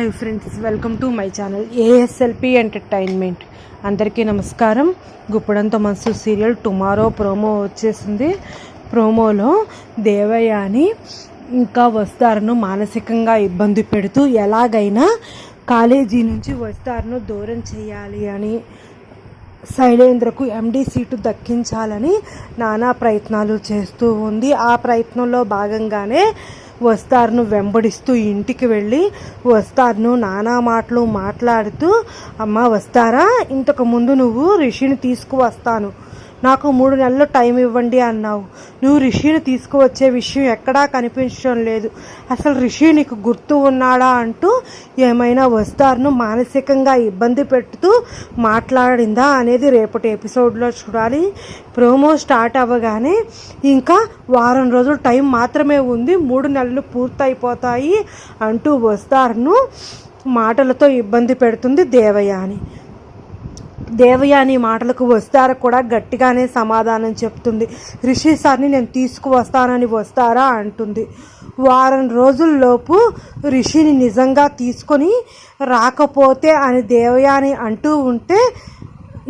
Hi friends welcome to my channel ASLP entertainment అందరికీ నమస్కారం. గుప్పడంతో మనసు సీరియల్ టుమారో ప్రోమో వచ్చేసింది. ప్రోమోలో దేవయాని ఇంకా వస్తారను మానసికంగా ఇబ్బంది పెడుతూ ఎలాగైనా కాలేజీ నుంచి వస్తారను దూరం చేయాలి అని శైలేంద్రకు ఎండి సీటు దక్కించాలని నానా ప్రయత్నాలు చేస్తూ ఉంది. ఆ ప్రయత్నంలో భాగంగానే వస్తారును వెంబడిస్తూ ఇంటికి వెళ్ళి వస్తారును నానా మాటలు మాట్లాడుతూ అమ్మ వస్తారా? ఇంతకు ముందు నువ్వు రిషిని తీసుకువస్తాను. నాకు మూడు నెలలు టైం ఇవ్వండి అన్నావు. నువ్వు రిషిని తీసుకువచ్చే విషయం ఎక్కడా కనిపించడం లేదు. అసలు రిషి నీకు గుర్తు ఉన్నాడా అంటూ ఏమైనా వస్తారును మానసికంగా ఇబ్బంది పెడుతూ మాట్లాడిందా అనేది రేపటి ఎపిసోడ్లో చూడాలి. ప్రోమో స్టార్ట్ అవ్వగానే ఇంకా వారం రోజులు టైం మాత్రమే ఉంది. మూడు నెలలు పూర్తయిపోతాయి అంటూ వస్తారును మాటలతో ఇబ్బంది పెడుతుంది దేవయాని. దేవయాని మాటలకు వస్తారా కూడా గట్టిగానే సమాధానం చెప్తుంది. రిషి సార్ని నేను తీసుకువస్తానని వస్తారా అంటుంది. వారం రోజుల్లోపు రిషిని నిజంగా తీసుకొని రాకపోతే అని దేవయాని అంటూ ఉంటే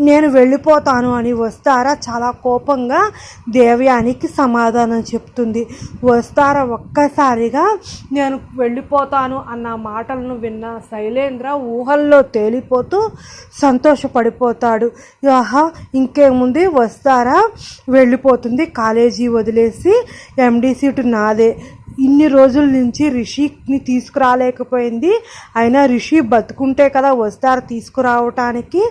నేను వెళ్ళిపోతాను అని వస్తారా? చాలా కోపంగా దేవయానికి సమాధానం చెప్తుంది. వస్తారా ఒక్కసారిగా? నేను వెళ్ళిపోతాను అన్న మాటలను విన్న శైలేంద్ర ఊహల్లో తేలిపోతూ సంతోషపడిపోతాడు. ఆహా ఇంకేముంది వస్తారా? వెళ్ళిపోతుంది. కాలేజీ వదిలేసి ఎండి సీటు నాదే. ఇన్ని రోజుల నుంచి రిషిని తీసుకురాలేకపోయింది. అయినా రిషి బతుకుంటే కదా వస్తారు తీసుకురావటానికి.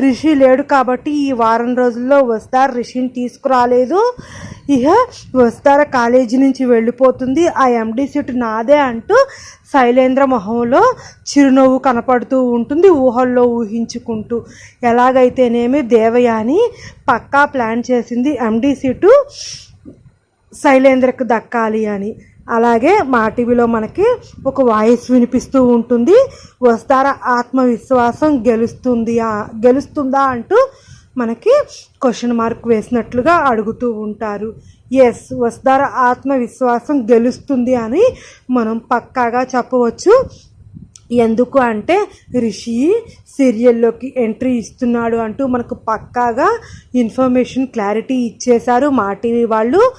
రిషి లేడు కాబట్టి ఈ వారం రోజుల్లో వస్తారు. రిషిని తీసుకురాలేదు. ఇక వస్తార కాలేజీ నుంచి వెళ్ళిపోతుంది. ఆ ఎండి సీటు నాదే అంటూ శైలేంద్ర మొహంలో చిరునవ్వు కనపడుతూ ఉంటుంది ఊహల్లో ఊహించుకుంటూ. ఎలాగైతేనేమి దేవయాని పక్కా ప్లాన్ చేసింది ఎండి సీటు శైలేంద్రకు దక్కాలి అని. అలాగే మా టీవీలో మనకి ఒక వాయిస్ వినిపిస్తూ ఉంటుంది. వస్తారా ఆత్మవిశ్వాసం గెలుస్తుంది గెలుస్తుందా అంటూ మనకి క్వశ్చన్ మార్క్ వేసినట్లుగా అడుగుతూ ఉంటారు. ఎస్ వస్తారా ఆత్మవిశ్వాసం గెలుస్తుంది అని మనం పక్కాగా చెప్పవచ్చు. ఎందుకు అంటే రిషి సీరియల్లోకి ఎంట్రీ ఇస్తున్నాడు అంటూ మనకు పక్కాగా ఇన్ఫర్మేషన్ క్లారిటీ ఇచ్చేశారు. మా టీవీ వాళ్ళు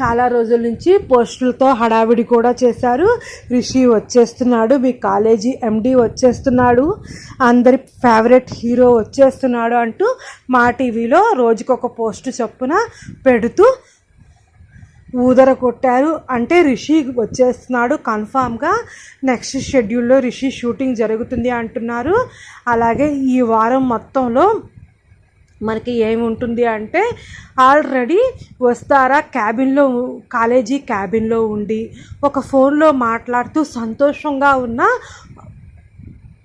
చాలా రోజుల నుంచి పోస్టులతో హడావిడి కూడా చేశారు. రిషి వచ్చేస్తున్నాడు మీ కాలేజీ ఎండి వచ్చేస్తున్నాడు అందరి ఫేవరెట్ హీరో వచ్చేస్తున్నాడు అంటూ మా టీవీలో రోజుకొక పోస్టు చొప్పున పెడుతూ ఊదర కొట్టారు అంటే రిషి వచ్చేస్తున్నాడు కన్ఫామ్గా. నెక్స్ట్ షెడ్యూల్లో రిషి షూటింగ్ జరుగుతుంది అంటున్నారు. అలాగే ఈ వారం మొత్తంలో మనకి ఏముంటుంది అంటే ఆల్రెడీ వస్తారా క్యాబిన్లో కాలేజీ క్యాబిన్లో ఉండి ఒక ఫోన్లో మాట్లాడుతూ సంతోషంగా ఉన్న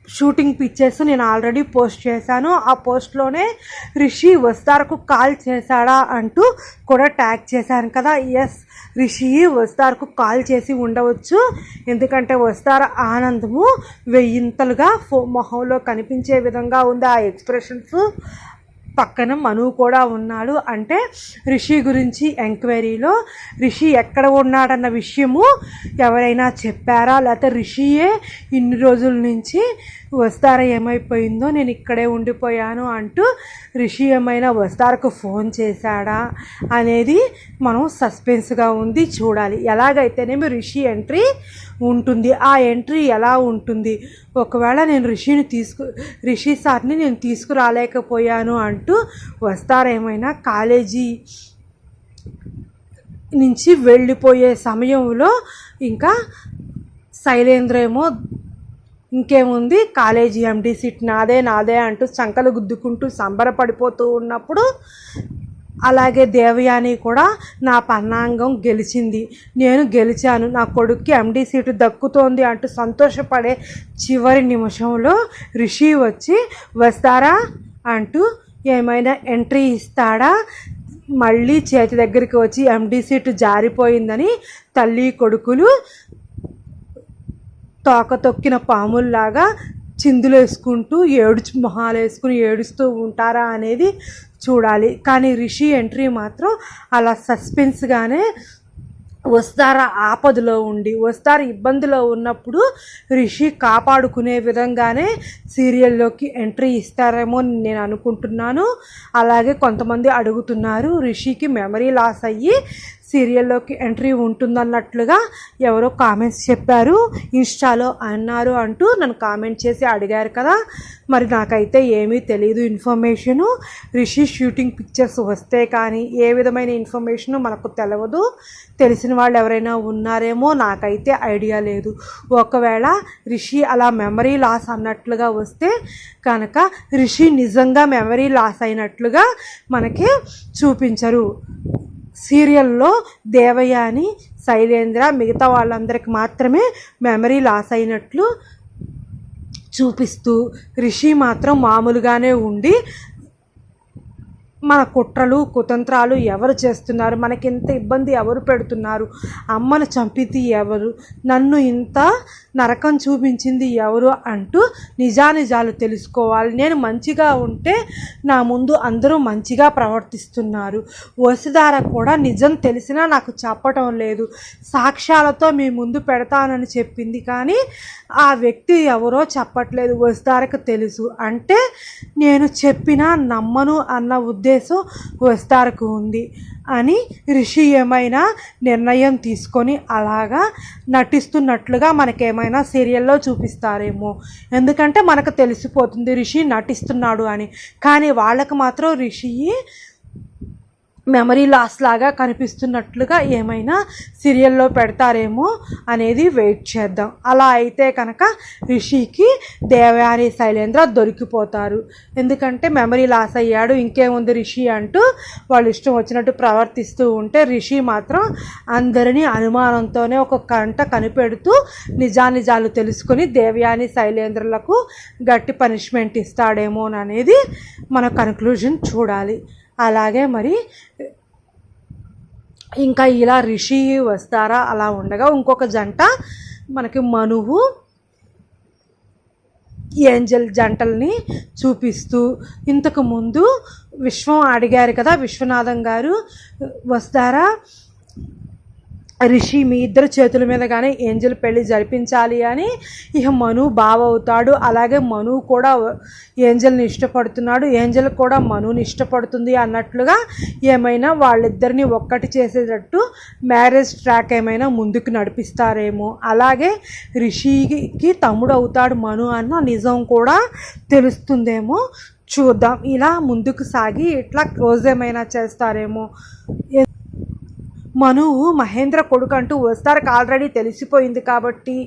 షూటింగ్ పిక్చర్స్ నేను ఆల్రెడీ పోస్ట్ చేశాను. ఆ పోస్ట్లోనే రిషి వస్తారకు కాల్ చేశాడా అంటూ కూడా ట్యాగ్ చేశాను కదా. ఎస్ రిషి వస్తారకు కాల్ చేసి ఉండవచ్చు. ఎందుకంటే వస్తార ఆనందము వెయ్యింతలుగా ఫో మొహంలో కనిపించే విధంగా ఉంది. ఆ ఎక్స్ప్రెషన్స్ పక్కన మను కూడా ఉన్నాడు. అంటే రిషి గురించి ఎంక్వైరీలో రిషి ఎక్కడ ఉన్నాడన్న విషయము ఎవరైనా చెప్పారా? లేకపోతే రిషియే ఇన్ని రోజుల నుంచి వస్తారా? ఏమైపోయిందో? నేను ఇక్కడే ఉండిపోయాను అంటూ రిషి ఏమైనా వస్తారకు ఫోన్ చేశాడా అనేది మనం సస్పెన్స్గా ఉంది చూడాలి. ఎలాగైతేనేమి రిషి ఎంట్రీ ఉంటుంది. ఆ ఎంట్రీ ఎలా ఉంటుంది? ఒకవేళ నేను రిషిని తీసుకు రిషి సార్ని నేను తీసుకురాలేకపోయాను అంటూ వస్తారేమైనా కాలేజీ నుంచి వెళ్ళిపోయే సమయంలో ఇంకా శైలేంద్ర ఏమో ఇంకేముంది? కాలేజీ ఎండి సీట్ నాదే నాదే అంటూ చంకలు గుద్దుకుంటూ సంబరపడిపోతూ ఉన్నప్పుడు అలాగే దేవయాని కూడా నా పన్నాంగం గెలిచింది. నేను గెలిచాను. నా కొడుక్కి ఎండి సీటు దక్కుతోంది అంటూ సంతోషపడే చివరి నిమిషంలో రిషి వచ్చి వస్తారా? అంటూ ఏమైనా ఎంట్రీ ఇస్తాడా? మళ్ళీ చేతి దగ్గరికి వచ్చి ఎండి సీటు జారిపోయిందని తల్లి కొడుకులు తోక తొక్కిన పాముల్లాగా చిందులు వేసుకుంటూ ఏడుచు మొహాలు వేసుకుని ఏడుస్తూ ఉంటారా అనేది చూడాలి. కానీ రిషి ఎంట్రీ మాత్రం అలా సస్పెన్స్గానే వస్తారా ఆపదలో ఉండి వస్తారా ఇబ్బందిలో ఉన్నప్పుడు రిషి కాపాడుకునే విధంగానే సీరియల్లోకి ఎంట్రీ ఇస్తారేమో అని నేను అనుకుంటున్నాను. అలాగే కొంతమంది అడుగుతున్నారు రిషికి మెమరీ లాస్ అయ్యి సీరియల్లోకి ఎంట్రీ ఉంటుందన్నట్లుగా ఎవరో కామెంట్స్ చెప్పారు. ఇన్స్టాలో అన్నారు అంటూ నన్ను కామెంట్ చేసి అడిగారు కదా. మరి నాకైతే ఏమీ తెలియదు ఇన్ఫర్మేషను. రిషి షూటింగ్ పిక్చర్స్ వస్తే కానీ ఏ విధమైన ఇన్ఫర్మేషను మనకు తెలియదు తెలిసిన వాళ్ళు ఎవరైనా ఉన్నారేమో నాకైతే ఐడియా లేదు. ఒకవేళ రిషి అలా మెమరీ లాస్ అన్నట్లుగా వస్తే కనుక రిషి నిజంగా మెమరీ లాస్ అయినట్లుగా మనకి చూపించరు. సీరియల్లో దేవయ్య అని శైలేంద్ర మిగతా వాళ్ళందరికి మాత్రమే మెమరీ లాస్ అయినట్లు చూపిస్తూ రిషి మాత్రం మామూలుగానే ఉండి మన కుట్రలు కుతంత్రాలు ఎవరు చేస్తున్నారు? మనకి ఇంత ఇబ్బంది ఎవరు పెడుతున్నారు? అమ్మను చంపింది ఎవరు? నన్ను ఇంత నరకం చూపించింది ఎవరు అంటూ నిజానిజాలు తెలుసుకోవాలి. నేను మంచిగా ఉంటే నా ముందు అందరూ మంచిగా ప్రవర్తిస్తున్నారు. వసుధార కూడా నిజం తెలిసినా నాకు చెప్పటం లేదు. సాక్ష్యాలతో మీ ముందు పెడతానని చెప్పింది కానీ ఆ వ్యక్తి ఎవరో చెప్పట్లేదు. వసుధారకు తెలుసు. అంటే నేను చెప్పినా నమ్మను అన్న ఉద్దేశం వస్తారకు ఉంది అని రిషి ఏమైనా నిర్ణయం తీసుకొని అలాగా నటిస్తున్నట్లుగా మనకేమైనా సీరియల్లో చూపిస్తారేమో. ఎందుకంటే మనకు తెలిసిపోతుంది రిషి నటిస్తున్నాడు అని. కానీ వాళ్ళకు మాత్రం రిషి మెమరీ లాస్ లాగా కనిపిస్తున్నట్లుగా ఏమైనా సీరియల్లో పెడతారేమో అనేది వెయిట్ చేద్దాం. అలా అయితే కనుక రిషికి దేవయాని శైలేంద్ర దొరికిపోతారు. ఎందుకంటే మెమరీ లాస్ అయ్యాడు ఇంకేముంది రిషి అంటూ వాళ్ళు ఇష్టం వచ్చినట్టు ప్రవర్తిస్తూ ఉంటే రిషి మాత్రం అందరినీ అనుమానంతోనే ఒక కంట కనిపెడుతూ నిజానిజాలు తెలుసుకొని దేవయాని శైలేంద్రులకు గట్టి పనిష్మెంట్ ఇస్తాడేమో అనేది మన కన్క్లూజన్ చూడాలి. అలాగే మరి ఇంకా ఇలా రిషి వస్తారా అలా ఉండగా ఇంకొక జంట మనకి మనువు ఏంజల్ జంటల్ని చూపిస్తూ ఇంతకు ముందు విశ్వం అడిగారు కదా విశ్వనాథం గారు వస్తారా? రిషి మీ ఇద్దరు చేతుల మీద కానీ ఏంజల్ పెళ్ళి జరిపించాలి అని ఇక మను బావ అవుతాడు. అలాగే మను కూడా ఏంజల్ని ఇష్టపడుతున్నాడు. ఏంజల్ కూడా మనుని ఇష్టపడుతుంది అన్నట్లుగా ఏమైనా వాళ్ళిద్దరిని ఒక్కటి చేసేటట్టు మ్యారేజ్ ట్రాక్ ఏమైనా ముందుకు నడిపిస్తారేమో. అలాగే రిషికి తమ్ముడు అవుతాడు మను అన్న నిజం కూడా తెలుస్తుందేమో చూద్దాం. ఇలా ముందుకు సాగి ఇట్లా క్లోజ్ ఏమైనా చేస్తారేమో. మనువు మహేంద్ర కొడుకు అంటూ వస్తారకు ఆల్రెడీ తెలిసిపోయింది కాబట్టి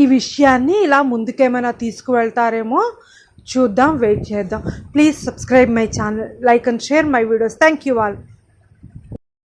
ఈ విషయాన్ని ఇలా ముందుకేమైనా తీసుకువెళ్తారేమో చూద్దాం వెయిట్ చేద్దాం. Please subscribe my channel like and share my videos thank you all